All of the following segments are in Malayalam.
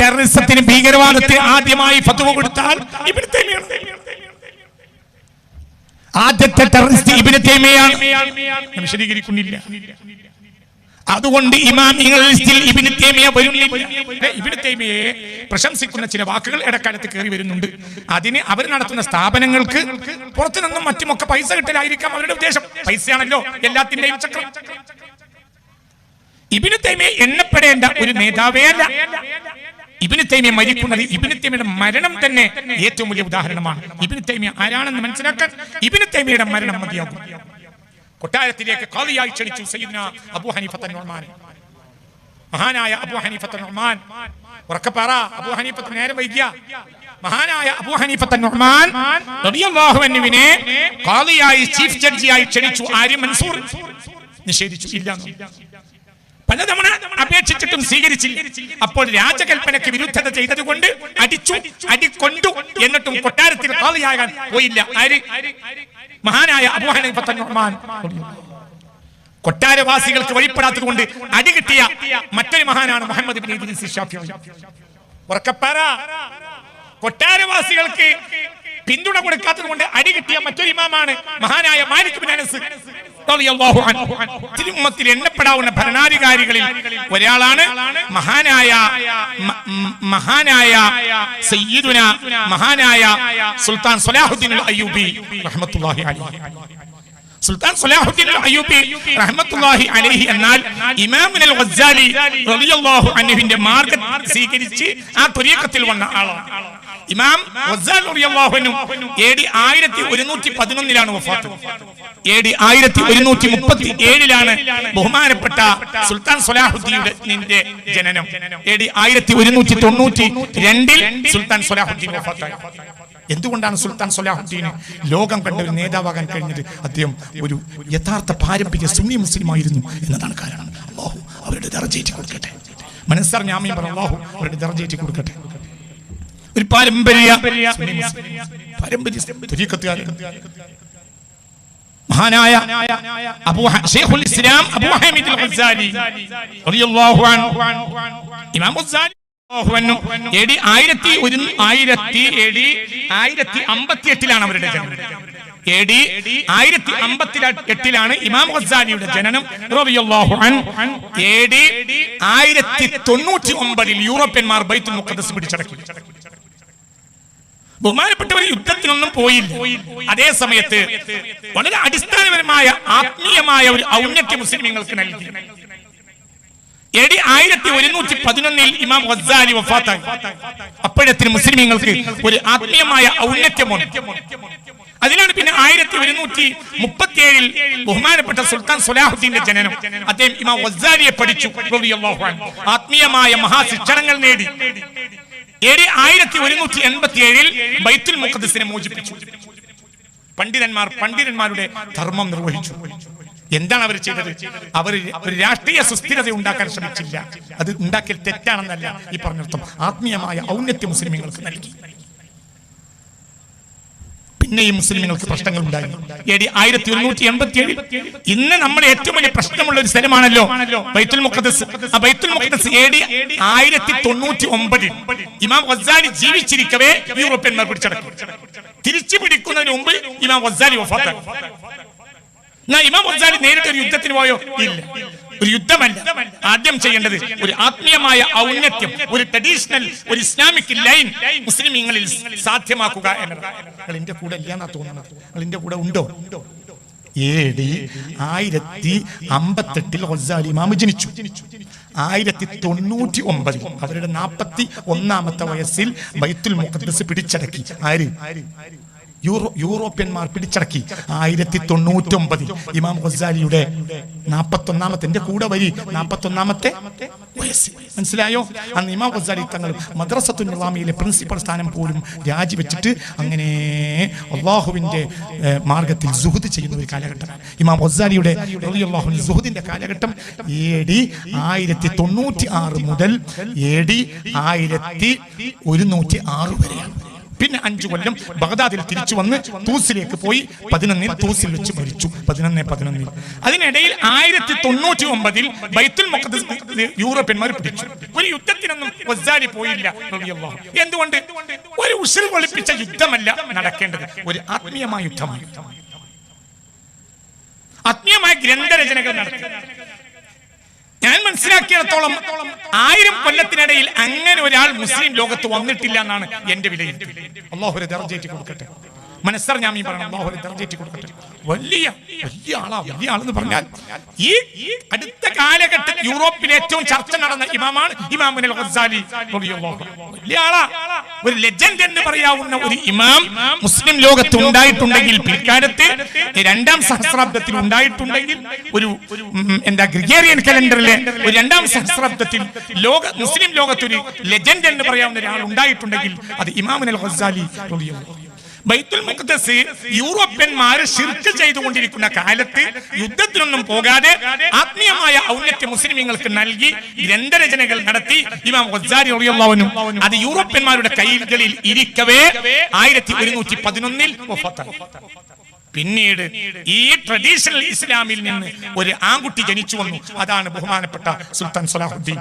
ടെററിസത്തിന് ഭീകരവാദത്തിന് ആദ്യമായി ഫത്വ കൊടുത്താൽ ആദ്യത്തെ ടെററിസ്റ്റ് ഇബ്നു തേമയാണ്. വിശദീകരിക്കുന്നില്ല അതുകൊണ്ട് ഇബ്നു തൈമിയ വരുന്നില്ല. ഇബ്നു പ്രശംസിക്കുന്ന ചില വാക്കുകൾ ഇടക്കാലത്ത് കയറി വരുന്നുണ്ട്. അതിന് അവർ നടത്തുന്ന സ്ഥാപനങ്ങൾക്ക് പുറത്തു നിന്നും മറ്റുമൊക്കെ പൈസ കിട്ടലായിരിക്കാം അവരുടെ ഉദ്ദേശം. പൈസയാണല്ലോ എല്ലാത്തിന്റെയും ചക്രം. ഇബിന് തൈമിയെ എണ്ണപ്പെടേണ്ട ഒരു നേതാവേ അല്ല. ഇബിന് തൈമിയ മരിക്കുന്നത് ഇബിന് തൈമിയുടെ മരണം തന്നെ ഏറ്റവും വലിയ ഉദാഹരണമാണ്. ഇബിന് തൈമിയ ആരാണെന്ന് മനസ്സിലാക്കാൻ ഇബിന് തൈമിയുടെ മരണം മതിയാകും. കൊട്ടാരത്തിലേക്ക് കാളിയായി ക്ഷണിച്ചു സയ്യിദ്ന അബൂ ഹനീഫത്ത് നുഅ്മാൻ മഹാനായ അബൂ ഹനീഫത്ത് ഉറക്കെ ഉറക്കപ്പാറ അബൂ ഹനീഫത്ത് നേരെ വൈകിയ. മഹാനായ അബൂ ഹനീഫത്ത് നുഅ്മാൻ റളിയല്ലാഹു അൻഹുവിനെ കാളിയായി ചീഫ് ജഡ്ജിയായി ക്ഷണിച്ചു ആര്യ മൻസൂർ. നിഷേധിച്ചു. ഇല്ല. പലതവണ അപേക്ഷിച്ചിട്ടും സ്വീകരിച്ചില്ല. അപ്പോൾ രാജകൽപ്പനയ്ക്ക് വിരുദ്ധത ചെയ്തതുകൊണ്ട് അടിച്ചു അടിക്കൊണ്ടു എന്നിട്ടും കൊട്ടാരത്തിൽ കാളിയാകാൻ പോയില്ല. ആര്? മഹാനായ അബുഹാൻ കൊട്ടാരവാസികൾക്ക് വഴിപ്പെടാത്തത് കൊണ്ട് അടി കിട്ടിയ മറ്റൊരു മഹാനാണ് മുഹമ്മദ് കൊട്ടാരവാസികൾക്ക് പിന്തുണ കൊടുക്കാത്തത് കൊണ്ട് അടി കിട്ടിയ മറ്റൊരു ഇമാമാണ് മഹാനായ മാലിക് ബിൻ അനസ്. തിരുമ്മത്തിൽ എണ്ണപ്പെടാവുന്ന ഭരണാധികാരികളിൽ ഒരാളാണ് മഹാനായ മഹാനായ സയ്യിദുന മഹാനായ സുൽത്താൻ സലാഹുദ്ദീൻ അയ്യൂബി റഹ്മത്തുള്ളാഹി അലൈഹി. സുൽത്താൻ സലാഹുദ്ദീൻ അയ്യൂബി റഹ്മത്തുള്ളാഹി അലൈഹി എന്നാൽ ഇമാമുൽ ഗസ്സാലി റളിയല്ലാഹു അൻഹുവിന്റെ മാർഗം സ്വീകരിച്ച് ആ തുരീഖത്തിൽ വന്ന ആളാണ്. ഇമാം ആയിരത്തി ഒരുന്നൂറ്റി പതിനൊന്നിലാണ് വഫാത്ത്. ഏഴിലാണ് ബഹുമാനപ്പെട്ട സുൽത്താൻ സലാഹുദ്ദീന്റെ ജനനം. എഡി ആയിരത്തി ഒരുന്നൂറ്റി തൊണ്ണൂറ്റി രണ്ടിൽ സുൽത്താൻ സൊലാഹുദ്ദീൻ വഫാത്തായി. എന്തുകൊണ്ടാണ് സുൽത്താൻ സൊലാഹുദ്ദീന് ലോകം കണ്ട ഒരു നേതാവാകാൻ കഴിഞ്ഞത്? അദ്ദേഹം ഒരു യഥാർത്ഥ പാരമ്പര്യ സുന്നി മുസ്ലിമായിരുന്നു എന്നതാണ് കാരണം. അള്ളാഹു അവരുടെ ദർജയേറ്റി കൊടുക്കട്ടെ മനസ്സർ ഞാമിയും പറ അള്ളാഹു അവരുടെ ദർജയേറ്റി കൊടുക്കട്ടെ ഒരു പാരമ്പര്യ. മഹാനായ അബൂ ഷെയ്ഖുൽ ഇസ്ലാം അബൂ ഹമീദ് അൽ ഗസാലി റളിയല്ലാഹു അൻഹു. ഇമാം ഗസാലി റളിയല്ലാഹു അൻഹു. എ ഡി ആയിരത്തി ഒരു ആയിരത്തി എ ഡി ആയിരത്തി അമ്പത്തി എട്ടിലാണ് അവരുടെ ജനനം. എ ഡി ആയിരത്തി അമ്പത്തി എട്ടിലാണ് ഇമാം ഗസാലിയുടെ ജനനം. എ ഡി ആയിരത്തി തൊണ്ണൂറ്റി ഒമ്പതിൽ യൂറോപ്യന്മാർ ബൈത്തുൽ മുഖദ്ദസ് പിടിച്ചടക്കി. ബഹുമാനപ്പെട്ടവർ യുദ്ധത്തിനൊന്നും പോയില്ല. അതേ സമയത്ത് വളരെ അടിസ്ഥാനപരമായ ആത്മീയമായ ഒരു ഔന്നത്യ മുസ്ലിമീങ്ങൾക്ക് നൽകി. എടി ആയിരത്തി ഒരുന്നൂറ്റി പതിനൊന്നിൽ ഇമാം ഗസാലി വഫാത്തായി. അപ്പോഴത്തിന് മുസ്ലിമീങ്ങൾക്ക് ഒരു ആത്മീയമായ ഔന്നത്യമുണ്ട് അതിനാണ് പിന്നെ ആയിരത്തി ഒരുന്നൂറ്റി മുപ്പത്തി ഏഴിൽ ബഹുമാനപ്പെട്ട സുൽത്താൻ സുലാഹുദ്ദീന്റെ ജനനം. അദ്ദേഹം ഇമാം വസ്സാലിയെ പഠിച്ചു. ആത്മീയമായ മഹാശിക്ഷണങ്ങൾ നേടി. ആയിരത്തി ഒരുന്നൂറ്റി എൺപത്തി ഏഴിൽ ബൈത്തുൽ മുഖദ്സിനെ മോചിപ്പിച്ചു. പണ്ഡിതന്മാർ പണ്ഡിതന്മാരുടെ ധർമ്മം നിർവഹിച്ചു. എന്താണ് അവർ ചെയ്തത്? അവർ ഒരു രാഷ്ട്രീയ സുസ്ഥിരത ഉണ്ടാക്കാൻ ശ്രമിച്ചില്ല. അത് ഉണ്ടാക്കിയ തെറ്റാണെന്നല്ല ഈ പറഞ്ഞർത്ഥം ആത്മീയമായ ഔന്നത്യ മുസ്ലിമുകൾക്ക് നൽകി. പിന്നെയും മുസ്ലിമുകൾക്ക് പ്രശ്നങ്ങൾ ഉണ്ടായി എടി ആയിരത്തി ഒരുന്നൂറ്റി എൺപത്തി ഏഴിൽ ഇന്ന് നമ്മൾ ഏറ്റവും വലിയ പ്രശ്നമുള്ള ഒരു സ്ഥലമാണല്ലോ ബൈത്തുൽ മുഖദ്സ് ആ ബൈത്തുൽ മുഖദ്സ് എ ആയിരത്തി തൊണ്ണൂറ്റി ഇമാം ഗസാലി ജീവിച്ചിരിക്കവേ യൂറോപ്യന്മാർ പിടിച്ചടക്കും. തിരിച്ചു പിടിക്കുന്നതിന് മുമ്പ് ഇമാം വഫാത്തായി. എന്നാ ഇമാം നേരിട്ട് ഒരു യുദ്ധത്തിന് പോയോ? ഇല്ല. ഒരു യുദ്ധമല്ല. ആദ്യം ചെയ്യേണ്ടത് ഒരു ആത്മീയമായ ഔന്നത്യം ഒരു ട്രഡീഷണൽ ഒരു ഇസ്ലാമിക് ലൈൻ മുസ്ലിമീങ്ങളിൽ സാധ്യമാക്കുക എന്നതാണ് നിങ്ങൾ എന്റെ കൂടെ ഇല്ലാന്നാ തോന്നുന്നത്. നിങ്ങൾ എന്റെ കൂടെ ഉണ്ടോ? എ ഡി ആയിരത്തി അമ്പത്തെട്ടിൽ ഹൊസാലി ഇമാം ജനിച്ചു. ആയിരത്തി തൊണ്ണൂറ്റി ഒമ്പതിൽ അവരുടെ നാൽപ്പത്തി ഒന്നാമത്തെ വയസ്സിൽ ബൈത്തുൽ മുഖദ്സ് പിടിച്ചടക്കി. ആര്? യൂറോ യൂറോപ്യന്മാർ പിടിച്ചടക്കി. ആയിരത്തി തൊണ്ണൂറ്റി ഒമ്പതിൽ ഇമാം ഗസാലിയുടെ നാൽപ്പത്തി ഒന്നാമത്തെ എന്റെ കൂടെ വരി. നാൽപ്പത്തി ഒന്നാമത്തെ വയസ്സിൽ മനസ്സിലായോ? അന്ന് ഇമാം ഗസാലി തങ്ങൾ മദ്രസത്തു നിവാമിയിലെ പ്രിൻസിപ്പൽ സ്ഥാനം പോലും രാജിവെച്ചിട്ട് അങ്ങനെ അള്ളാഹുവിന്റെ മാർഗത്തിൽ സുഹൃത്ത് ചെയ്യുന്ന ഒരു കാലഘട്ടമാണ് ഇമാം ഗസാലിയുടെ റളിയല്ലാഹു സുഹൃദിന്റെ കാലഘട്ടം എ ഡി ആയിരത്തി തൊണ്ണൂറ്റി ആറ് മുതൽ എ ഡി ആയിരത്തി ഒരുന്നൂറ്റി ആറ് വരെയാണ്. പിന്നെ അഞ്ചു കൊല്ലം ബഗ്ദാദിൽ തിരിച്ചു വന്ന് തൂസിലേക്ക് പോയി പതിനൊന്നിൽ തൂസിൽ വെച്ച് മരിച്ചു. പതിനൊന്ന് പതിനൊന്നിൽ. അതിനിടയിൽ ആയിരത്തി തൊണ്ണൂറ്റി ഒമ്പതിൽ ബൈത്തുൽ മുഖദ്ദസ് യൂറോപ്യന്മാർ പിടിച്ചു. ഒരു യുദ്ധത്തിനൊന്നും പോയില്ല. എന്തുകൊണ്ട്? ഒരു ഉസിൽ കൊളിപ്പിച്ച യുദ്ധമല്ല നടക്കേണ്ടത്. ഒരു ആത്മീയമായ യുദ്ധമാണ്. ആത്മീയമായ ഗ്രന്ഥരചനകൾ നടത്തി ഞാൻ മനസ്സിലാക്കിയിടത്തോളം ആയിരം കൊല്ലത്തിനിടയിൽ അങ്ങനെ ഒരാൾ മുസ്ലിം ലോകത്ത് വന്നിട്ടില്ല എന്നാണ് എന്റെ വിലയിരുത്തൽ. അള്ളാഹുരെ ദർജേറ്റ് കൊടുക്കട്ടെ. മനസ്സറിഞ്ഞാമീ പറയണം അള്ളാഹു തെറഞ്ഞേറ്റി കൊടുക്കട്ടെ വലിയ വലിയ ആളാ വലിയ ആളെന്ന് പറഞ്ഞാൽ ഈ അടുത്ത കാലഘട്ടത്തിൽ യൂറോപ്പിൽ ഏറ്റവും ചർച്ച നടന്ന ഇമാമാണ് ഇമാമുൽ ഖസാലി. വലിയ ആളാ ഒരു ലെജൻഡ് എന്ന് പറയാവുന്ന ഒരു ഇമാം മുസ്ലിം ലോകത്ത് ഉണ്ടായിട്ടുണ്ടെങ്കിൽ പിൽക്കാലത്ത് രണ്ടാം സഹസ്രാബ്ദത്തിൽ ഉണ്ടായിട്ടുണ്ടെങ്കിൽ ഒരു എന്താ ഗ്രിഗേറിയൻ കലണ്ടറിലെ ഒരു രണ്ടാം സഹസ്രാബ്ദത്തിൽ ലോക മുസ്ലിം ലോകത്തൊരു ലെജൻഡ് എന്ന് പറയാവുന്ന ഒരാൾ ഉണ്ടായിട്ടുണ്ടെങ്കിൽ അത് ഇമാമുൽ ഖസാലി റളിയല്ലാഹു. ബൈത്തുൽ മുഖദ്ദസ് യൂറോപ്യന്മാര് ശിർക്ക് ചെയ്തുകൊണ്ടിരിക്കുന്ന കാലത്ത് യുദ്ധത്തിനൊന്നും പോകാതെ ആത്മീയമായ ഔന്നത്യ മുസ്ലിമീങ്ങൾക്ക് നൽകി ഗ്രന്ഥരചനകൾ നടത്തി ഇമാം അത് യൂറോപ്യന്മാരുടെ കൈകളിൽ ഇരിക്കവേ. ആയിരത്തി ഒരുന്നൂറ്റി പതിനൊന്നിൽ പിന്നീട് ഈ ട്രഡീഷണൽ ഇസ്ലാമിൽ നിന്ന് ഒരു ആൺകുട്ടി ജനിച്ചു വന്നു. അതാണ് ബഹുമാനപ്പെട്ട സുൽത്താൻ സലാഹുദ്ദീൻ.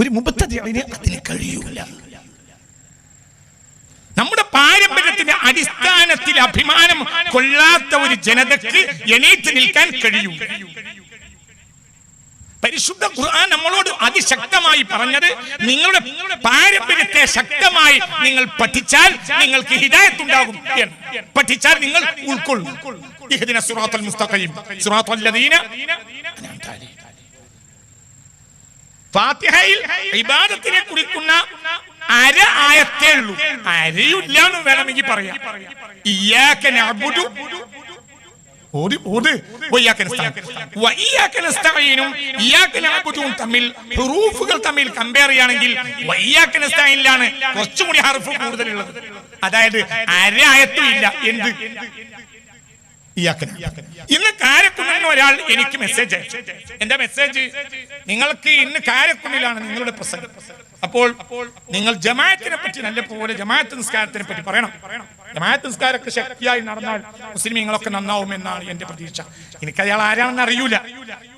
ഒരു മുപ്പത്തതിന് അതിന് കഴിയൂല. പാരമ്പര്യത്തിന്റെ അടിസ്ഥാനത്തിൽ അഭിമാനം കൊള്ളാത്ത ഒരു ജനതയ്ക്ക് എണീറ്റ് നിൽക്കാൻ കഴിയും. പരിശുദ്ധ ഖുർആൻ നമ്മളോട് അതിശക്തമായി പറഞ്ഞത് നിങ്ങളുടെ പാരമ്പര്യത്തെ ശക്തമായി നിങ്ങൾ പഠിച്ചാൽ നിങ്ങൾക്ക് ഹിദായത്ത് ഉണ്ടാകും എന്ന്. പഠിച്ചാൽ നിങ്ങൾ ഉൾക്കൊള്ളും. ഫാത്തിഹയിൽ ഇബാദത്തിനെ കുറിക്കുന്ന അര ആയത്തേ ഉള്ളൂ. അരയില്ല എന്ന് വേണമെങ്കിൽ പറയാം. ഇയ്യാക നഅ്ബുദും തമ്മിൽ ഹുറൂഫുകൾ തമ്മിൽ കമ്പയർ ചെയ്യുകയാണെങ്കിൽ വയ്യാക നസ്തഈനിലാണ് കുറച്ചും കൂടി ഹർഫ് കൂടുതലുള്ളത്. അതായത് അരായത്തും ഇല്ല. എന്ത്? ഇന്ന് കാരക്കുന്നിൽ ഒരാൾ എനിക്ക് മെസ്സേജ് അയച്ചു എന്താ മെസ്സേജ് നിങ്ങൾക്ക് ഇന്ന് കാരക്കുന്നിലാണ് നിങ്ങളുടെ പ്രസംഗം. അപ്പോൾ നിങ്ങൾ ജമാഅത്തിനെ പറ്റി നല്ല പോലെ ജമാഅത്ത് നിസ്കാരത്തിനെ പറ്റി പറയണം. ജമാഅത്ത് നിസ്കാരമൊക്കെ ശക്തിയായി നടന്നാൽ മുസ്ലിമീങ്ങളൊക്കെ നന്നാവും എന്നാണ് എന്റെ പ്രതീക്ഷ. എനിക്ക് അയാൾ ആരാണെന്ന് അറിയൂല.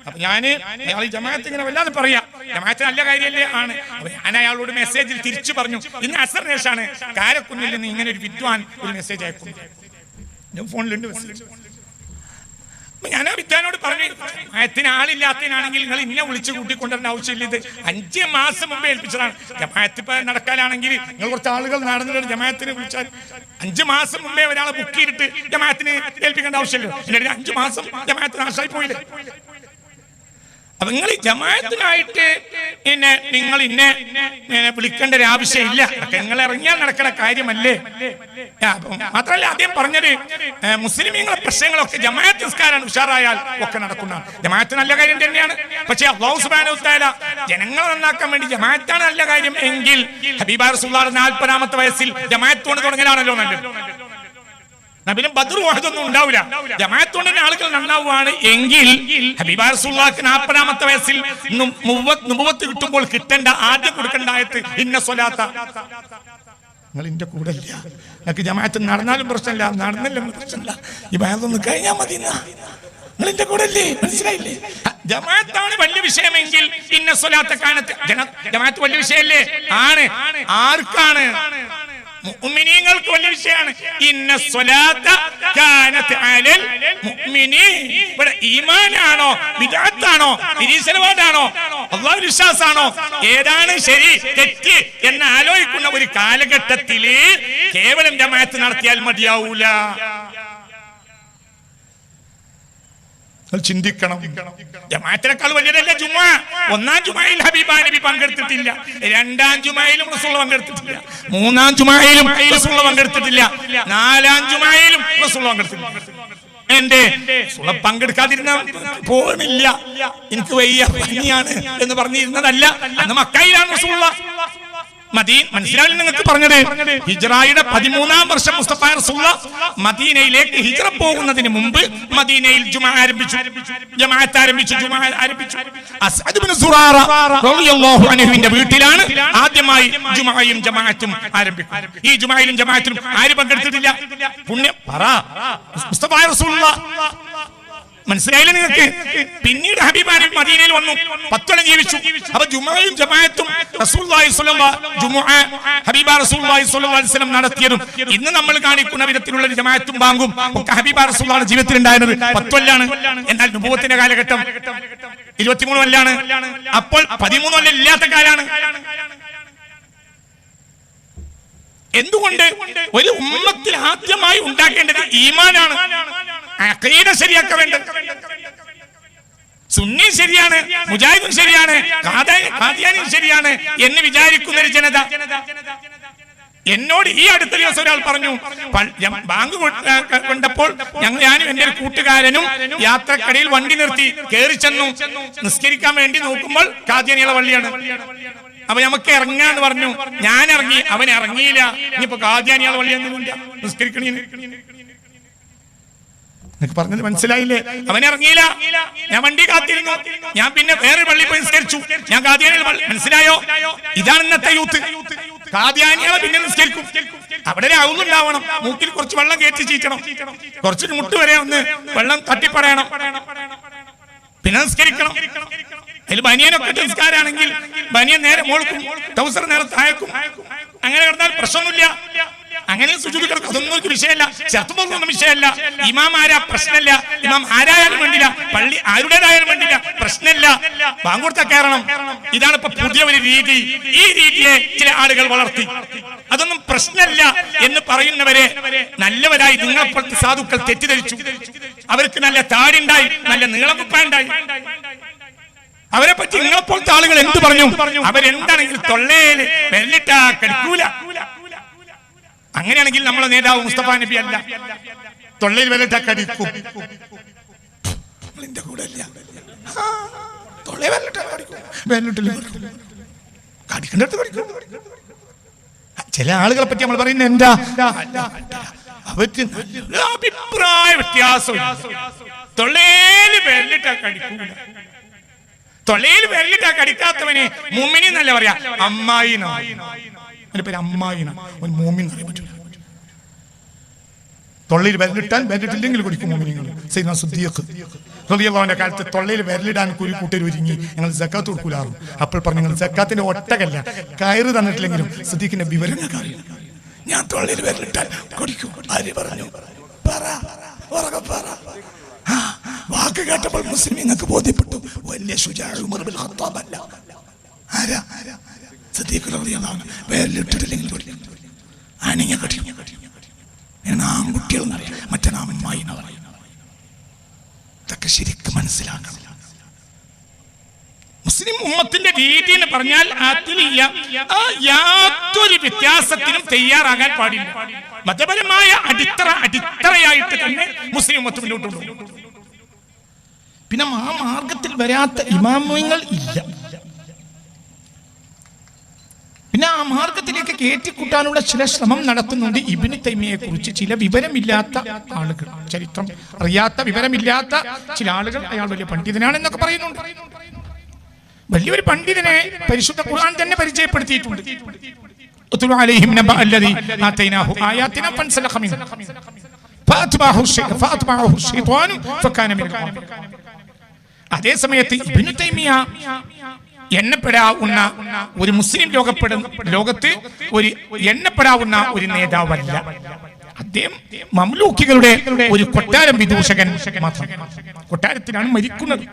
അപ്പൊ ഞാൻ അയാൾ ജമാഅത്ത് ഇങ്ങനെ വല്ലാതെ പറയാ. ജമാഅത്ത് നല്ല കാര്യമല്ലേ ആണ്. ഞാൻ അയാളോട് മെസ്സേജിൽ തിരിച്ചു പറഞ്ഞു. ഇന്ന് അസർനേഷാണ് കാരക്കുന്നിൽ നിന്ന് ഇങ്ങനെ ഒരു വിദ്വാൻ ഒരു മെസ്സേജ് അയക്കുന്നു ഫോണിലുണ്ട് മെസ്സേജ് ഞാൻ ആ വിദ്വാനോട് പറഞ്ഞു ജമായത്തിന് ആളില്ലാത്തതിനാണെങ്കിൽ നിങ്ങൾ ഇന്നെ വിളിച്ചു കൂട്ടിക്കൊണ്ടുവരേണ്ട ആവശ്യമില്ല. ഇത് അഞ്ച് മാസം മുമ്പ് ഏൽപ്പിച്ചതാണ്. ജമായത്ത് നടക്കാനാണെങ്കിൽ നിങ്ങൾ കുറച്ച് ആളുകൾ നടന്നിട്ട് ജമായത്തിന് വിളിച്ചാൽ അഞ്ച് മാസം മുമ്പേ ഒരാളെ ബുക്ക് ചെയ്തിട്ട് ജമായത്തിന് ഏൽപ്പിക്കേണ്ട ആവശ്യമില്ല. എന്നിട്ട് അഞ്ച് മാസം ജമായത്തിന് നാശമായി പോയില്ലേ? അപ്പൊ നിങ്ങൾ ഈ എന്നെ നിങ്ങൾ ഇന്നെ വിളിക്കേണ്ട ഒരു ആവശ്യമില്ല നിങ്ങൾ ഇറങ്ങിയാൽ നടക്കുന്ന കാര്യമല്ലേ? മാത്രമല്ല ആദ്യം പറഞ്ഞത് മുസ്ലിമീങ്ങളെ പ്രശ്നങ്ങളൊക്കെ ജമാഅത്ത് നിസ്കാരം ഉഷാറായാൽ ഒക്കെ നടക്കുന്ന ജമാഅത്ത് നല്ല കാര്യം തന്നെയാണ്. പക്ഷേ അള്ളാഹു സുബ്ഹാനഹു വതആല ജനങ്ങളെ നന്നാക്കാൻ വേണ്ടി ജമാഅത്താണ് നല്ല കാര്യം എങ്കിൽ ഹബീബാർ സുല്ലാർ നാൽപ്പതാമത്തെ വയസ്സിൽ ജമാഅത്ത് കൊണ്ട് തുടങ്ങലാണല്ലോ നല്ലത്. നബിനും ബദർ വഹദൊന്നും ഉണ്ടാവില്ല. ജമാഅത്തോടെ ആളുകൾ നന്നാവുകയാണ്. എങ്കിൽ ഹബീബ റസൂലുള്ളാഹിക്ക് നാൽപ്പതാമത്തെ വയസ്സിൽ മുപ്പത്ത് കിട്ടുമ്പോൾ കിട്ടേണ്ട ആദ്യം കൊടുക്കേണ്ടായത് ഇന്ന സ്വലാത്ത. നിങ്ങൾ എന്റെ കൂടെ ഇല്ല. നിങ്ങൾക്ക് ജമാഅത്ത് നടന്നാലും പ്രശ്നമില്ല നടന്നില്ലെങ്കിലും പ്രശ്നമില്ല. ഈ ഭയതൊന്ന് കഴിഞ്ഞാൽ മതി. നിങ്ങൾ കൂടെ ഇല്ലേ? മനസ്സിലായില്ലേ? ജമാഅത്താണ് വലിയ വിഷയമെങ്കിൽ ഇന്ന സ്വലാത്ത കാലത്ത്. ജമാഅത്ത് വലിയ വിഷയമല്ലേ? ആണ്. ആർക്കാണ്? മുഅ്മിനീങ്ങൾക്ക് വലിയ വിഷയമാണ്. ഇന്ന സ്വലാത്ത കാനത്ത് അലൽ മുഅ്മിനീൻ ഇവിടെ ഈമാനാണോ? ബിദഅത്താണോ നിരീശ്വരവാദാണോ? അള്ളാഹു വിശ്വാസാണോ? ഏതാണ് ശരി തെറ്റ് എന്ന് ആലോചിക്കുന്ന ഒരു കാലഘട്ടത്തിൽ കേവലം ജമാഅത്ത് നടത്തിയാൽ മതിയാവൂല നിങ്ങൾ ചിന്തിക്കണം. ജമാഅത്തിനേക്കാൾ വലിയതല്ല ജുമ? ഒന്നാം ജുമയിൽ ഹബീബ നബി പങ്കെടുത്തിട്ടില്ല. രണ്ടാം ജുമയിലും റസൂൽ പങ്കെടുത്തിട്ടില്ല. മൂന്നാം ജുമയിലും റസൂൽ പങ്കെടുത്തിട്ടില്ല. നാലാം ജുമയിലും റസൂൽ പങ്കെടുത്തിട്ടില്ല. എന്റെ റസൂൽ പങ്കെടുക്കാതിരുന്ന പോണില്ല എനിക്ക് വയ്യ പനിയാണ് എന്ന് പറഞ്ഞിരുന്നതല്ല. അന്ന് മക്കയിലാണ് റസൂള്ള മദീൻ മനസ്സിലാവില്ല നിങ്ങൾക്ക് പറഞ്ഞത്? ഹിജ്റായുടെ പതിമൂന്നാം വർഷം മുസ്തഫ റസൂള്ള മദീനയിലേക്ക് ഹിജ്റ പോകുന്നതിന് മുമ്പ് മദീനയിൽ ജുമ ആരംഭിച്ചു. ജമാഅത്ത് ആരംഭിച്ചു ജുമാ ആരംഭിച്ചു. അസ്അദ് ഇബ്നു സുറാറ റളിയല്ലാഹു അൻഹുവിന്റെ വീട്ടിലാണ് ആദ്യമായി ജുമായും ജമാഅത്തും ആരംഭിക്കുന്നത്. ഈ ജുമായിലും ജമാഅത്തിലും ആര് പങ്കെടുത്തിട്ടില്ല? പുണ്യം പറ. മുസ്തഫ റസൂലുള്ള മനസ്സിലായില്ല നിങ്ങൾക്ക്? പിന്നീട് ഹബീബാനി മദീനയിൽ വന്നു. പത്തോളം ജീവിച്ചു. അപ്പൊ ജുമായും ജമായത്തും ഹബീബ വസല്ലം നടത്തിയതും ഇന്ന് നമ്മൾ കാണിക്കുന്ന വിധത്തിലുള്ള ജമായത്തും ബാങ്കും ഒക്കെ ഹബീബ റസൂലുള്ളാഹിയുടെ ജീവിതത്തിൽ ഉണ്ടായിരുന്നത് പത്തൊല്ലാണ് എന്നാൽ അനുഭവത്തിന്റെ കാലഘട്ടം ഇരുപത്തിമൂന്ന് കൊല്ലാണ്. അപ്പോൾ പതിമൂന്ന് കൊല്ലം ഇല്ലാത്ത കാലാണ്. എന്തുകൊണ്ട് ഒരു ഉമ്മത്തിൽ ആദ്യമായി ഉണ്ടാക്കേണ്ടത് ഈമാനാണ്? അഖീദ ശരിയാക്ക വേണ്ടത് സുന്നി ശരിയാണ് മുജാഹിദും ശരിയാണ് ഖാദാ- ഖാദിയാനിയും ശരിയാണ് എന്ന് വിചാരിക്കുന്ന ഒരു ജനത. എന്നോട് ഈ അടുത്ത ദിവസം ഒരാൾ പറഞ്ഞു ബാങ്ക് കൊണ്ടപ്പോൾ ഞങ്ങൾ ഞാനും എന്റെ ഒരു കൂട്ടുകാരനും യാത്രക്കടയിൽ വണ്ടി നിർത്തി കയറി ചെന്നു. നിസ്കരിക്കാൻ വേണ്ടി നോക്കുമ്പോൾ കാദ്യാനിയുള്ള വള്ളിയാണ്. അപ്പൊ നമുക്ക് ഇറങ്ങാന്ന് പറഞ്ഞു. ഞാൻ ഇറങ്ങി. അവൻ ഇറങ്ങിയില്ല. ഇനിയിപ്പോ കാദ്യാനിയുള്ള വള്ളിയൊന്നുമില്ല നിസ്കരിക്കണീ നിനക്ക് പറഞ്ഞത് മനസ്സിലായില്ലേ? അവൻ ഇറങ്ങിയില്ല. ഞാൻ വണ്ടി കാത്തിരുന്നു. ഞാൻ പിന്നെ വേറെ പള്ളി പോയി ഞാൻ കാദ്യാനികൾ മനസ്സിലായോ? ഇതാണ് ഇന്നത്തെ യൂത്ത്. കാദ്യാനികളെ പിന്നെ നിസ്കരിക്കും. അവിടെ രാവുന്നുണ്ടാവണം മൂക്കിൽ കുറച്ച് വെള്ളം കയറ്റി ചീറ്റണം. കുറച്ച് മുട്ട് വരെ ഒന്ന് വെള്ളം തട്ടിപ്പറയണം. പിന്നെ നിസ്കരിക്കണം. അതിൽ ബനിയനൊക്കെ നിസ്കാരാണെങ്കിൽ ബനിയൻ നേരെ മോൾക്കും ടൗസർ നേരെ താഴേക്കും. അങ്ങനെ കിടന്നാൽ പ്രശ്നമൊന്നുമില്ല. അങ്ങനെ സുജൂദുകൾക്ക് കിടക്കും അതൊന്നും ഒരു വിഷയമല്ല. ചെറുത്തുമ്പോഴൊന്നും വിഷയമല്ല. ഇമാം ആരാ? പ്രശ്നമില്ല. ഇമാം ആരായാലും വേണ്ടില്ല. പള്ളി ആരുടേതായാലും വേണ്ടില്ല. പ്രശ്നമില്ല. ബാങ്കൂർത്ത കയറണം ഇതാണ് ഇപ്പൊ പുതിയ ഒരു രീതി. ഈ രീതിയെ ചില ആളുകൾ വളർത്തി. അതൊന്നും പ്രശ്നമല്ല എന്ന് പറയുന്നവരെ നല്ലവരായി നിങ്ങളെപ്പോലത്തെ സാധുക്കൾ തെറ്റിദ്ധരിച്ചു. അവർക്ക് നല്ല താടിണ്ടായി നല്ല നീളക്കുപ്പാണ്ടായി അവരെ പറ്റി നിങ്ങളെപ്പോലത്തെ ആളുകൾ എന്ത് പറഞ്ഞു? അവരെന്താണെങ്കിൽ തൊള്ളേൽ വെല്ലിട്ടാ കടിക്കൂല. അങ്ങനെയാണെങ്കിൽ നമ്മളെ നേതാവ് മുസ്തഫ നബി അല്ല. തൊള്ളയിൽ വെല്ലിട്ടാ കടിക്കും. നിന്റെ കൂടെ അല്ല. വെല്ലിട്ടാ ചില ആളുകളെ പറ്റി നമ്മൾ പറയുന്നത് എന്താ? അവർക്ക് അഭിപ്രായ വ്യത്യാസം. തൊള്ളേൽ വെല്ലിട്ടാ കടിക്കൂല തൊള്ളയിൽ വെള്ളിട്ടാ കടിക്കാത്തവനെ മുമ്മിനി എന്നല്ല പറയാ അമ്മായി പേര് അമ്മായിന ഒരു മൂമിൻ പറ്റൂല തൊള്ളയിൽ വിരലിട്ടാൽ വിരലിട്ടില്ലെങ്കിൽ കുടിക്കും മോമിനിങ്ങൾ. സൈന സുദ്ദീഖ് റളിയല്ലാഹുവിന്റെ കാലത്ത് തൊള്ളയിൽ വിരലിടാൻ കുരു കൂട്ടർ ഒരുങ്ങി ഞങ്ങൾ സക്കാത്ത് കൊടുക്കൂലാറും. അപ്പോൾ പറഞ്ഞു നിങ്ങൾ സക്കാത്തിന്റെ ഒട്ടകല്ല കയറ് തന്നിട്ടില്ലെങ്കിലും സുദ്ദീഖിന്റെ വിവരം ഞങ്ങൾക്ക് അറിയാം ഞാൻ തൊള്ളയിൽ വിരലിട്ടാൽ കുടിക്കും. ആര് പറഞ്ഞു? പറ പറ. വാക്ക് കേട്ടപ്പോൾ മുസ്ലിം നിങ്ങൾക്ക് ബോധ്യപ്പെട്ടു. വലിയ ശുചാഴ് ഉമർ ബിൻ ഖത്താബ് അല്ല. ആരാ? സദ്യക്കുള്ള റളിയല്ലാഹു ഇട്ടിട്ടില്ലെങ്കിൽ വിരലിട്ടിട്ടില്ലെങ്കിൽ കടിയും ഞാൻ ആൺകുട്ടികൾ എന്നറിയാം മറ്റേ നാം അമ്മായി ഇതൊക്കെ ശരിക്കും മനസ്സിലാക്കണം. മുസ്ലിം ഉമ്മത്തിന്റെ രീതി എന്ന് പറഞ്ഞാൽ അതിൽ യാതൊരു വ്യത്യാസത്തിനും തയ്യാറാകാൻ പാടില്ല. മതപരമായ അടിത്തറ അടിത്തറയായിട്ട് തന്നെ മുസ്ലിം ഉമ്മത്ത് മുന്നോട്ട് കൊണ്ടുപോകും. പിന്നെ ആ മാർഗത്തിൽ വരാത്ത ഇമാമുങ്ങൾ ഇല്ല. പിന്നെ ആ മാർഗത്തിലേക്ക് കയറ്റിക്കൂട്ടാനുള്ള ചില ശ്രമം നടത്തുന്നുണ്ട് ഇബിനി തൈമയെ കുറിച്ച്. ചില വിവരമില്ലാത്ത ആളുകൾ ചരിത്രം അറിയാത്ത വിവരമില്ലാത്ത ചില ആളുകൾ അയാൾ വലിയ പണ്ഡിതനാണെന്നൊക്കെ പറയുന്നുണ്ട്. വലിയൊരു പണ്ഡിതനെ പരിശുദ്ധ ഖുർആൻ തന്നെ പരിചയപ്പെടുത്തിയിട്ടുണ്ട്. അതേ സമയത്ത് എണ്ണപ്പെടാവുന്ന ഒരു മുസ്ലിം ലോകപ്പെടുന്ന ലോകത്ത് ഒരു എണ്ണപ്പെടാവുന്ന ഒരു നേതാവല്ല. അദ്ദേഹം മംലൂക്കികളുടെ ഒരു കൊട്ടാരം വിദൂഷകൻ മാത്രം. കൊട്ടാരത്തിലാണ് മരിക്കുന്നത്.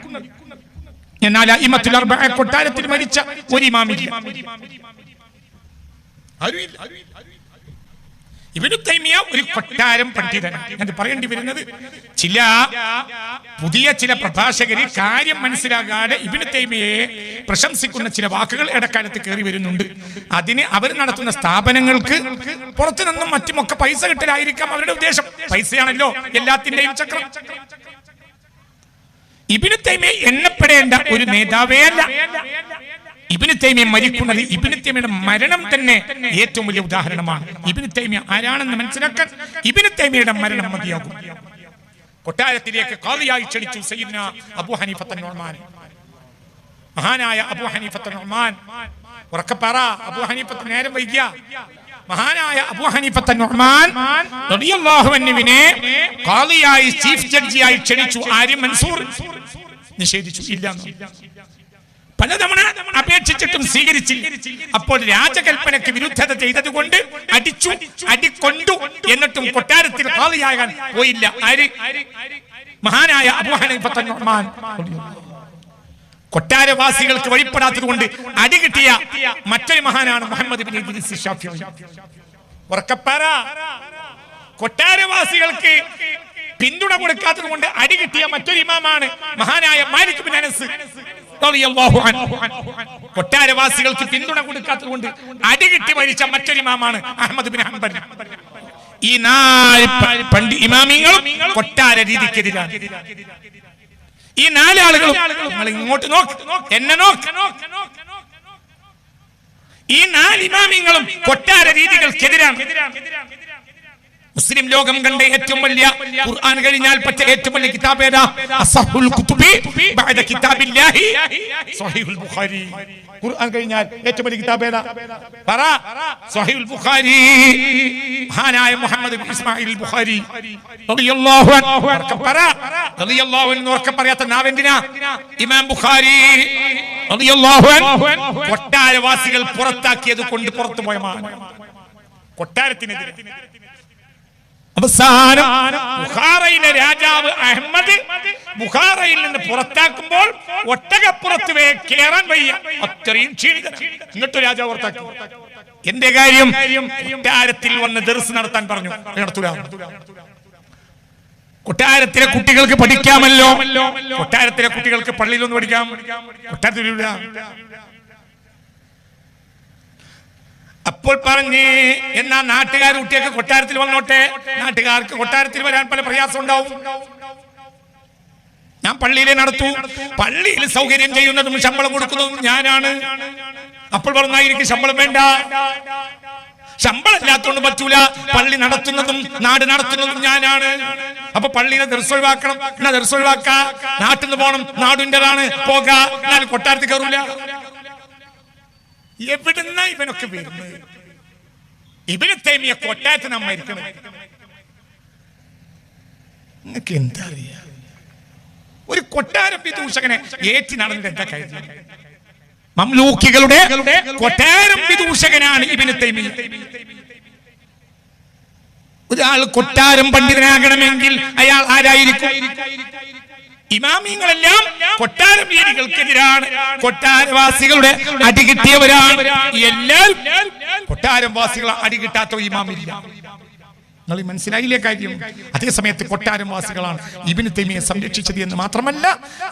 എന്നാൽ അർബഅ കൊട്ടാരത്തിൽ മരിച്ച ഒരു ഇമാമില്ല. ആരുമില്ല. ഇബ്നു തൈമിയ ഒരു കൊട്ടാരം പണ്ഡിതനാണ് ഞാൻ പറയേണ്ടി വരുന്നത്. ചില പുതിയ ചില പ്രഭാഷകര് കാര്യം മനസ്സിലാകാതെ ഇബിന് തൈമിയെ പ്രശംസിക്കുന്ന ചില വാക്കുകൾ ഇടക്കാലത്ത് കയറി വരുന്നുണ്ട്. അതിന് അവർ നടത്തുന്ന സ്ഥാപനങ്ങൾക്ക് പുറത്തു നിന്നും മറ്റുമൊക്കെ പൈസ കിട്ടലായിരിക്കാം അവരുടെ ഉദ്ദേശം. പൈസയാണല്ലോ എല്ലാത്തിന്റെയും ചക്രം. ഇബിന് തൈമിയെ എണ്ണപ്പെടേണ്ട ഒരു നേതാവേ അല്ല. ഇബിന് തൈമിയ മരിക്കുന്നത് ഇബിന് തൈമിയുടെ മരണം തന്നെ ഏറ്റവും വലിയ ഉദാഹരണമാണ്. ഇബിന് തൈമിയ ആരാണെന്ന് മനസ്സിലാക്കാൻ ഇബിന് തൈമിയുടെ മരണം മതിയാകും. കൊട്ടാരത്തിലേക്ക് കാതിയായി ക്ഷണിച്ചു സയ്യിദ്ന അബു ഹനീഫത്തൻ നോമാൻ മഹാനായ അബു ഹനീഫത്തൻ നോമാൻ ഉറക്കപ്പറ അബു ഹനീഫത്ത് നേരം വൈകിയ. മഹാനായ അബു ഹനീഫത്തൻ നോമാൻ റളിയല്ലാഹു അൻഹുവിനെ കാളിയായി ചീഫ് ജഡ്ജിയായി ക്ഷണിച്ചു ആര്യം മൻസൂർ. നിഷേധിച്ചു. ഇല്ല. പലതവണ അപേക്ഷിച്ചിട്ടും സ്വീകരിച്ചില്ല. അപ്പോൾ രാജകൽപ്പനയ്ക്ക് വിരുദ്ധത ചെയ്തതുകൊണ്ട് അടിച്ചു അടിക്കൊണ്ടു എന്നിട്ടും കൊട്ടാരത്തിൽ കാളിയാകാൻ പോയില്ല. ആര്? മഹാനായ അബൂ ഹനീഫത്ത് നുഅ്മാൻ കൊട്ടാരവാസികൾക്ക് വഴിപ്പെടാത്തത് കൊണ്ട് അടികിട്ടിയ മറ്റൊരു മഹാനാണ് മുഹമ്മദ് കൊട്ടാരവാസികൾക്ക് പിന്തുണ കൊടുക്കാത്തത് കൊണ്ട് അടികിട്ടിയ മറ്റൊരു ഇമാമാണ് മഹാനായ മാലിക് ബിൻ അനസ്. കൊട്ടാരവാസികൾക്ക് പിന്തുണ കൊടുക്കാത്തത് കൊണ്ട് അടി കിട്ടി മരിച്ച മറ്റൊരു ഇമാമാണ് അഹമ്മദ് ബിൻ ഹംബൽ. ഈ നാല് പണ്ട് ഇമാമിങ്ങളും കൊട്ടാര രീതിക്കെതിരാണ്. ഈ നാലാളുകളും നിങ്ങൾ ഇങ്ങോട്ട് നോക്ക്. എന്നെ നോക്ക്. ഈ നാല് ഇമാമിങ്ങളും കൊട്ടാര രീതികൾക്കെതിരാണ്. മുസ്ലിം ലോകം കണ്ട ഏറ്റവും വലിയ ഖുർആൻ കഴിഞ്ഞാൽ പറ്റ ഏറ്റവും വലിയ കിതാബ് ഏതാ? അസഹുൽ കുതുബി ബഅദ കിതാബില്ലാഹി. സ്വഹീഹുൽ ബുഖാരി. ഖുർആൻ കഴിഞ്ഞാൽ ഏറ്റവും വലിയ കിതാബ് ഏതാ? പറ. സ്വഹീഹുൽ ബുഖാരി. മഹാനായ മുഹമ്മദ് ബിൻ ഇസ്മായിൽ ബുഖാരി. റളിയല്ലാഹു അൻഹു. പറ. റളിയല്ലാഹു അൻഹു ഉറക്കെ പറയാത്ത നാവെന്തിനാ? ഇമാം ബുഖാരി. റളിയല്ലാഹു അൻഹു. കൊട്ടാരവാസികൾ പുറത്താക്കിയത് കൊണ്ട് പുറത്തു പോയ മഹാൻ കൊട്ടാരത്തിനെതിരെ. അവസാനം ബുഖാറയിലെ രാജാവ് അഹമ്മദ് ബുഖാറയിൽ നിന്ന് പുറത്താക്കുമ്പോൾ ഒട്ടകപ്പുറത്ത് വേ കേറാൻ വയ്യ. അത്രയും ക്ഷീണിതൻ എന്നിട്ട് രാജാവ് പുറത്താക്കി. എന്റെ കാര്യം കൊട്ടാരത്തിൽ വന്ന് ദർസ് നടത്താൻ പറഞ്ഞു. നടത്തൂല. കൊട്ടാരത്തിലെ കുട്ടികൾക്ക് പഠിക്കാമല്ലോ. കൊട്ടാരത്തിലെ കുട്ടികൾക്ക് പള്ളിയിലൊന്ന് പഠിക്കാം. കൊട്ടാരത്തിലില്ല അപ്പോൾ പറഞ്ഞു എന്നാ നാട്ടുകാർ കുട്ടിയൊക്കെ കൊട്ടാരത്തിൽ വന്നോട്ടെ? നാട്ടുകാർക്ക് കൊട്ടാരത്തിൽ വരാൻ പല പ്രയാസം ഉണ്ടാവും. ഞാൻ പള്ളിയിലെ നടത്തു. പള്ളിയിൽ സൗകര്യം ചെയ്യുന്നതും ശമ്പളം കൊടുക്കുന്നതും ഞാനാണ്. അപ്പോൾ പറഞ്ഞാൽ എനിക്ക് ശമ്പളം വേണ്ട. ശമ്പളം ഇല്ലാത്തോണ്ട് പറ്റൂല. പള്ളി നടത്തുന്നതും നാട് നടത്തുന്നതും ഞാനാണ്. അപ്പൊ പള്ളിയിലെ ദർശൊഴിവാക്കണം എന്നാ ദർശൊഴിവാക്ക നാട്ടിൽ നിന്ന് പോകണം നാടിന്റെതാണ്. പോകാ. എന്നാൽ കൊട്ടാരത്തിൽ കയറൂല. എവിടുന്ന ഇവനൊക്കെ വരുന്നത്? ഇവനെ തേമിയ കൊട്ടാരത്തിന് മരിക്കണം നിങ്ങൾക്ക് എന്താ ഒരു കൊട്ടാരം വിദൂഷകനെ ഏറ്റി നടന്നിട്ട് എന്താ കഴിഞ്ഞു മംലൂക്കികളുടെ കൊട്ടാരം വിദൂഷകനാണ് ഇവന് ഒരാൾ കൊട്ടാരം പണ്ഡിതനാകണമെങ്കിൽ അയാൾ ആരായിരിക്കും? ഇമാമിങ്ങളെല്ലാം കൊട്ടാര വീതികൾക്കെതിരാണ് കൊട്ടാരവാസികളുടെ അടികിട്ടിയവരാണ് എല്ലാ കൊട്ടാരം വാസികളെ അടികിട്ടാത്ത ഇമാമില്ല. നിങ്ങൾ മനസ്സിലായില്ലേ കാര്യം? അതേ സമയത്ത് കൊട്ടാരം വാസികളാണ് ഇബിന് തെമിയെ സംരക്ഷിച്ചത് എന്ന് മാത്രമല്ല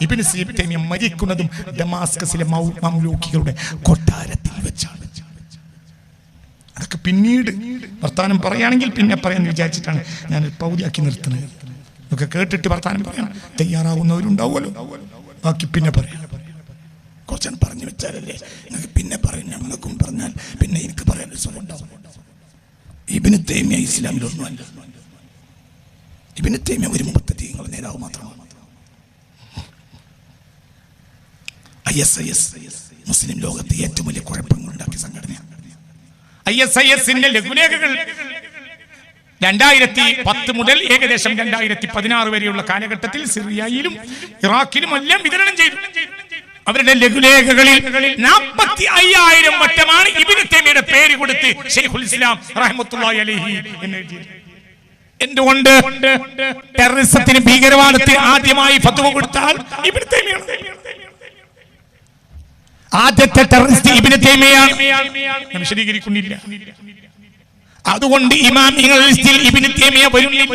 ഇബിന് തെമിയ മരിക്കുന്നതും ഡമാസ്കസിലെ മംലൂക്കികളുടെ കൊട്ടാരത്തിൽ വെച്ചാണ്. അതൊക്കെ പിന്നീട് വർത്താനം പറയുകയാണെങ്കിൽ പിന്നെ പറയാൻ വിചാരിച്ചിട്ടാണ് ഞാൻ പൗതിയാക്കി നിർത്തുന്നത്. ഇതൊക്കെ കേട്ടിട്ട് വർത്താനം പറയാം. തയ്യാറാവുന്നവരുണ്ടാവുമല്ലോ ബാക്കി പിന്നെ പറയാം. കുറച്ചാണ് പറഞ്ഞു വെച്ചാലല്ലേ? നിങ്ങൾക്ക് പിന്നെ പറയും. ഞങ്ങൾക്കും പറഞ്ഞാൽ പിന്നെ എനിക്ക് പറയാൻ സുഖമുണ്ടാവും ഇബിന് തേമിയ ഇസ്ലാമിലൊന്നുമല്ല ഇബിന് തേമ്യ ഒരു മുപ്പത്തീയങ്ങളുടെ നേതാവ് മാത്രമാണ്. ഐ എസ് ഐ എസ് മുസ്ലിം ലോകത്ത് ഏറ്റവും വലിയ കുഴപ്പങ്ങൾ ഉണ്ടാക്കിയ സംഘടനയാണ്. ഐ എസ് ഐ എസിന്റെ ലഘുലേഖകൾ രണ്ടായിരത്തി പത്ത് മുതൽ ഏകദേശം രണ്ടായിരത്തി പതിനാറ് വരെയുള്ള കാലഘട്ടത്തിൽ സിറിയയിലും ഇറാഖിലും എല്ലാം വിതരണം ചെയ്തു. അവരുടെ ലഘുലേഖകളിൽ നാൽപ്പത്തി അയ്യായിരം വട്ടമാണ് ഇബിന് പേര് കൊടുത്ത് ഷെയ്ഖുൽ ഇസ്ലാം റഹ്മത്തുള്ളാഹി അലൈഹി എന്ന് എന്തുകൊണ്ട് ടെററിസത്തിന് ഭീകരവാദത്തിന് ആദ്യമായി ഫത്വ കൊടുത്താൽ ആദ്യത്തെ ടെററിസ്റ്റ് ഇബിന് തേമിയാണ്. വിശദീകരിക്കുന്നില്ല അതുകൊണ്ട് ഇമാമിങ്ങൾ ലിസ്റ്റിൽ ഇബിന് തേമിയ വരുന്നില്ല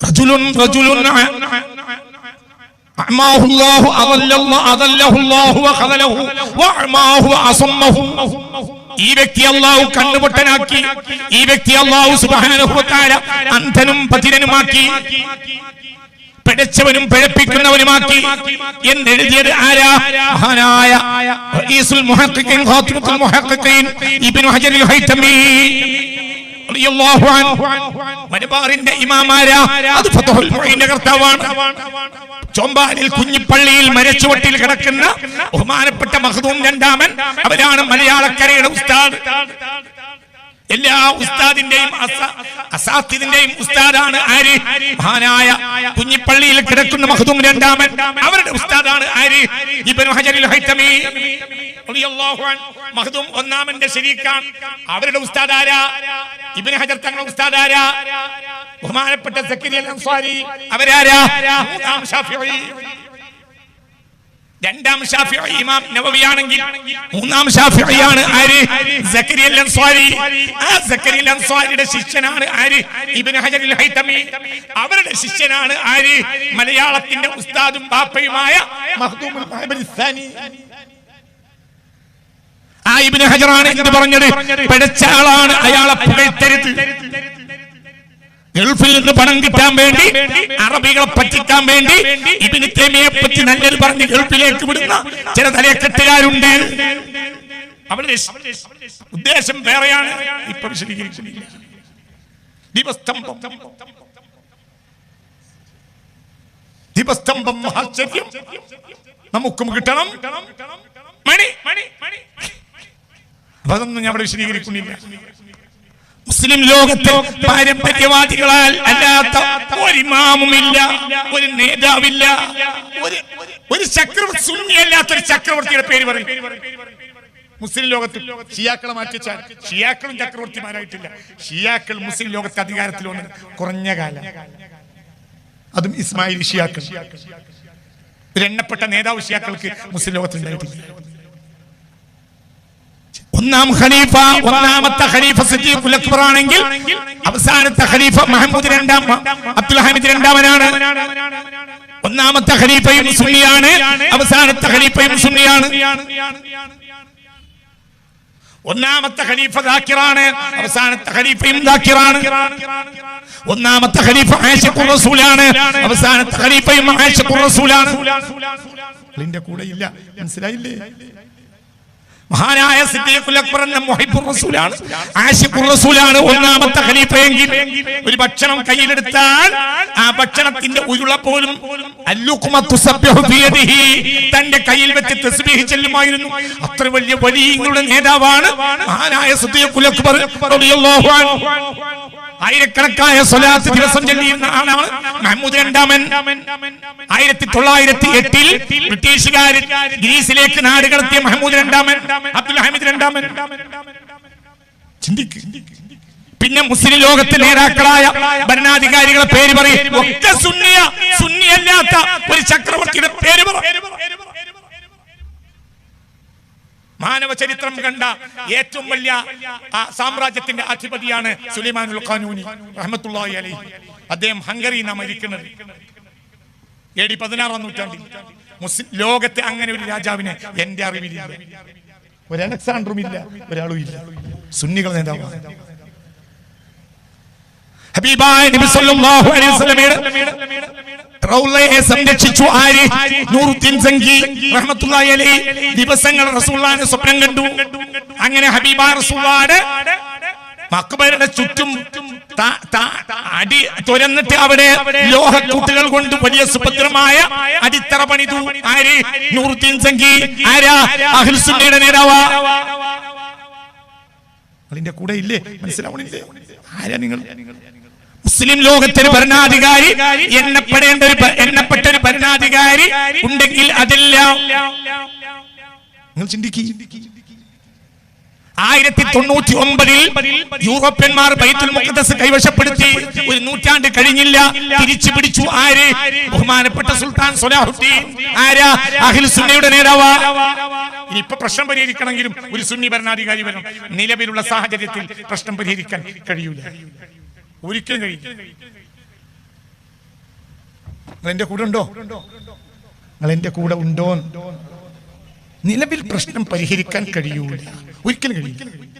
റജുലുൻ റജുലുൻ أعماه الله أضل الله أضله الله وخذله وأعماه وأصمه ഈ വ്യക്തി അള്ളാഹു കണ്ണുപൊട്ടനാക്കി ഈ വ്യക്തി അള്ളാഹു സുബാനുഭവത്താര അന്ധനും പതിരനുമാക്കി പിഴച്ചവനും പിഴപ്പിക്കുന്നവനുമാക്കി. എന്നെഴുതിയത് ആരാ? മഹാനായ റഈസുൽ മുഹഖഖീൻ ഖാതിമുൽ മുഹഖഖീൻ ഇബ്നു ഹജറുൽ ഹൈതമി മലബാറിന്റെ ഇമാമാരാ അത് കർത്താവാണ്. ചോമ്പാലിൽ കുഞ്ഞിപ്പള്ളിയിൽ മരച്ചുവട്ടിൽ കിടക്കുന്ന ബഹുമാനപ്പെട്ട മഹദൂം രണ്ടാമൻ. അവരാണ് മലയാളക്കരയുടെ ഉസ്താദ്. എല്ലാ ഉസ്താദിന്റെയും അസാത്തിന്റെയും ഉസ്താദാണ് ആര്? മഹാനായ കുഞ്ഞിപ്പള്ളിയിൽ കിടക്കുന്ന മഹദൂം രണ്ടാമൻ. അവരുടെ ഉസ്താദാണ് ആര്? ഇബ്നു ഹജറുൽ ഹൈതമി. മഹദൂം ഒന്നാമന്റെ ശരീക്കാൻ അവരുടെ ഉസ്താദ് ആരാ ഇബ്നു ഹജർ തങ്ങളുടെ ഉസ്താദ് ആരാ ബഹുമാനപ്പെട്ട സക്കരിയ അൻസാരി. അവരാരാ? മൂന്നാം ഷാഫിഈ. രണ്ടാം ഷാഫിഈ ഇമാം നവവിയാണെങ്കിൽ മൂന്നാം ഷാഫിഈയാണ് ആര്? സക്കരിയ അൻസാരി ആ സക്കരിയ അൻസാരിയുടെ ശിഷ്യനാണ് ആര്? ഇബ്നു ഹജറുൽ ഹൈതമി അവരുടെ ശിഷ്യനാണ് ആര്? മലയാളത്തിന്റെ ഉസ്താദും ബാപ്പയുമായ മഖ്ദൂമുൽ മഹബരി സാനി ആ ഇബ്നു ഹജറാണ് എന്ത് പറഞ്ഞത്? പിഴച്ച ആളാണ്. അയാളെ പുകഴ്ത്തരുത്. ഗൾഫിൽ നിന്ന് പണം കിട്ടാൻ വേണ്ടി അറബികളെ പറ്റിക്കാൻ വേണ്ടി ഇബിന് തേമിയെ പറ്റി നല്ലത് പറഞ്ഞ് ഗൾഫിലേക്ക് വിടുന്ന ചില തലക്കെട്ടുകാരുണ്ട് അവരുടെ ഉദ്ദേശം വേറെയാണ്. ഇപ്പൊ വിശദീകരിച്ചില്ല ദീപസ്തംഭം ആശ്ചര്യം. നമുക്കും കിട്ടണം. മണി മണി മണി. അപ്പൊ അതൊന്നും ഞാൻ അവിടെ വിശദീകരിക്കുന്നില്ല. മുസ്ലിം ലോകത്തെ പാരമ്പര്യവാദികളാൽ അല്ലാത്ത ഒരു ഇമാമുമില്ല ഒരു നേതാവില്ല ഒരു ഒരു ചക്രവർത്തി സുന്നിയല്ലാത്ത ഒരു ചക്രവർത്തിയുടെ പേര് പറയും. മുസ്ലിം ലോകത്തിൽ ഷിയാക്കളെ മാറ്റിച്ചാൽ ഷിയാക്കളും ചക്രവർത്തിമാരായിട്ടില്ല. ഷിയാക്കൾ മുസ്ലിം ലോകത്തെ അധികാരത്തിൽ വന്നത് കുറഞ്ഞ കാലം. അതും ഇസ്മായിൽ ഷിയാക്കൾ. ഒരു എണ്ണപ്പെട്ട നേതാവ് ഷിയാക്കൾക്ക് മുസ്ലിം ലോകത്തിൽ ഉണ്ടായിട്ടില്ല. ഒന്നാം ഖലീഫ ഒന്നാമത്തെ ഖലീഫ അക്ബർ ആണെങ്കിൽ അവസാനത്തെ ഖലീഫ മഹമ്മൂദ് രണ്ടാം അബ്ദുൽ ഹമീദ് രണ്ടാമനാണ്. ഒന്നാമത്തെ ഖലീഫയും സുന്നിയാണ് അവസാനത്തെ ഖലീഫയും സുന്നിയാണ്. ഒന്നാമത്തെ ഖലീഫ ദാക്കിറാണ് അവസാനത്തെ ഖലീഫയും ദാക്കിറാണ്. ഒന്നാമത്തെ ഖലീഫ ആയിഷക്കുർ റസൂലാണ് അവസാനത്തെ ഖലീഫയും ആയിഷക്കുർ റസൂലാണ്. കൂടെ ഇല്ല മനസ്സിലായില്ലേ? മഹാനായ റസൂലാണ് ഒന്നാമത്തെ ഖലീഫയെങ്കിൽ ഒരു ഭക്ഷണം കയ്യിലെടുത്താൽ ആ ഭക്ഷണത്തിന്റെ ഉരുള പോലും തന്റെ കയ്യിൽ വെച്ച് തസ്ബീഹ് ചെല്ലുമായിരുന്നു. അത്ര വലിയ വലിയ നേതാവാണ് മഹാനായ സിദ്ദീഖുൽ അക്ബർ റളിയല്ലാഹു ആയിരക്കണക്കായ സ്വലാത്ത് ദിവസം ചെല്ലിയിരുന്ന ആളാണ് മഹമ്മൂദ് രണ്ടാമൻ. ആയിരത്തി തൊള്ളായിരത്തി എട്ടിൽ ബ്രിട്ടീഷുകാർ ഗ്രീസിലേക്ക് നാട് കടത്തിയ മഹമ്മൂദ് രണ്ടാമൻ അബ്ദുൽ ഹമീദ് രണ്ടാമൻ. പിന്നെ മുസ്ലിം ലോകത്തെ നേതാക്കളായ ഭരണാധികാരികളെ പേര് പറയും. ഒക്കെ സുന്നിയ. സുന്നിയല്ലാത്ത ഒരു ചക്രവർത്തിയുടെ പേര് പറ. മാനവ ചരിത്രം കണ്ട ഏറ്റവും വലിയ സാമ്രാജ്യത്തിന്റെ അധിപതിയാണ് സുലൈമാനുൽ ഖാനൂനി റഹ്മത്തുള്ളാഹി അലൈഹി. അദ്ദേഹം ഹംഗറിയിൽ നാം മരിക്കുന്നത്. എ ഡി പതിനാറാം നൂറ്റാണ്ടിൽ. മുസ്ലിം ലോകത്തെ അങ്ങനെ ഒരു രാജാവിനെ എന്റെ അറിവില്ല ഒരു അലക്സാണ്ടറും ഇല്ല ഒരാളും ഇല്ല. സുന്നികൾ നേതാവാണ്. ഹബീബായ നബി സല്ലല്ലാഹു അലൈഹി വസല്ലമയുടെ റൗളയെ സംരക്ഷിച്ചു ആര്? നൂറുദ്ദീൻ സംഗി റഹ്മത്തുള്ളാഹി അലൈഹി ദിവസങ്ങൾ റസൂലുള്ളാഹിനെ സ്വപ്നം കണ്ടു. അങ്ങനെ ഹബീബ റസൂലുള്ളാഹിയുടെ മക്ബരുടെ ചുറ്റും അടി തുരന്നിട്ട് അവിടെ ലോഹക്കൂട്ടുകൾ കൊണ്ട് വലിയ സുഭദ്രമായ അടിത്തറ പണിതു. ആര്? നൂറുദ്ദീൻ സംഗി ആരാ? അഹിൽസുന്നയുടെ നേതാവാ. അതിന്റെ കൂടെ ഇല്ലേ? മനസ്സിലാവണില്ലേ? ആരാ നിങ്ങൾ? മുസ്ലിം ലോകത്തിന് ഭരണാധികാരി എണ്ണപ്പെടേണ്ട ഒരു എണ്ണപ്പെട്ട ഒരു ഭരണാധികാരി ഉണ്ടെങ്കിൽ അതെല്ലാം. നിങ്ങൾ ചിന്തിക്കും. ആയിരത്തി തൊണ്ണൂറ്റി ഒമ്പതിൽ യൂറോപ്യന്മാർ ബൈത്തുൽ മുഖദ്ദസ് കൈവശപ്പെടുത്തി ഒരു നൂറ്റാണ്ട് കഴിഞ്ഞില്ല. തിരിച്ചു പിടിച്ചു. ആര്? ബഹുമാനപ്പെട്ട സുൽത്താൻ സൊലാഹുദ്ദീൻ. ആരാ? അഖിൽ സുന്നയുടെ നേതാവാ. ഇപ്പൊ പ്രശ്നം പരിഹരിക്കണമെങ്കിലും ഒരു സുന്നി ഭരണാധികാരി വരണം. നിലവിലുള്ള സാഹചര്യത്തിൽ പ്രശ്നം പരിഹരിക്കാൻ കഴിയൂല. ഒരിക്കലും കഴിക്കും നിങ്ങൾ എന്റെ കൂടെ ഉണ്ടോ? നിങ്ങൾ എന്റെ കൂടെ ഉണ്ടോ നിലവിൽ പ്രശ്നം പരിഹരിക്കാൻ കഴിയൂല. ഒരിക്കലും കഴിയില്ല.